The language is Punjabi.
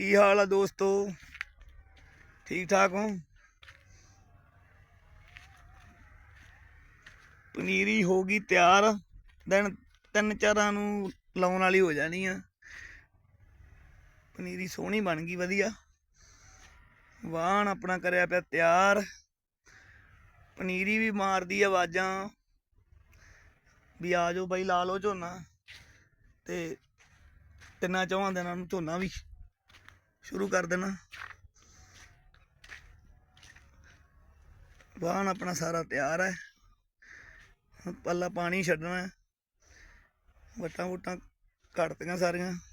ਕੀ ਹਾਲ ਆ ਦੋਸਤੋ? ਠੀਕ ਠਾਕ ਹੋ? ਪਨੀਰੀ ਹੋ ਗਈ ਤਿਆਰ। ਦਿਨ ਤਿੰਨ ਚਾਰਾਂ ਨੂੰ ਲਾਉਣ ਵਾਲੀ ਹੋ ਜਾਣੀ ਆ। ਪਨੀਰੀ ਸੋਹਣੀ ਬਣ ਗਈ, ਵਧੀਆ। ਵਾਹਣ ਆਪਣਾ ਕਰਿਆ ਪਿਆ ਤਿਆਰ। ਪਨੀਰੀ ਵੀ ਮਾਰਦੀ ਆਵਾਜ਼ਾਂ। ਵੀ ਆ ਜਾਓ ਬਾਈ, ਲਾ ਲਓ ਝੋਨਾ। ਤੇ ਤਿੰਨਾਂ ਚੌਹਾਂ ਦਿਨਾਂ ਨੂੰ ਝੋਨਾ ਵੀ। ਸ਼ੁਰੂ ਕਰ ਦੇਣਾ। ਵਾਹਣ ਆਪਣਾ ਸਾਰਾ ਤਿਆਰ ਹੈ। ਹੁਣ ਪੱਲਾ ਪਾਣੀ ਛੱਡਣਾ ਹੈ। ਵੱਟਾਂ ਵੁੱਟਾਂ ਕੱਟਤੀਆਂ ਸਾਰੀਆਂ।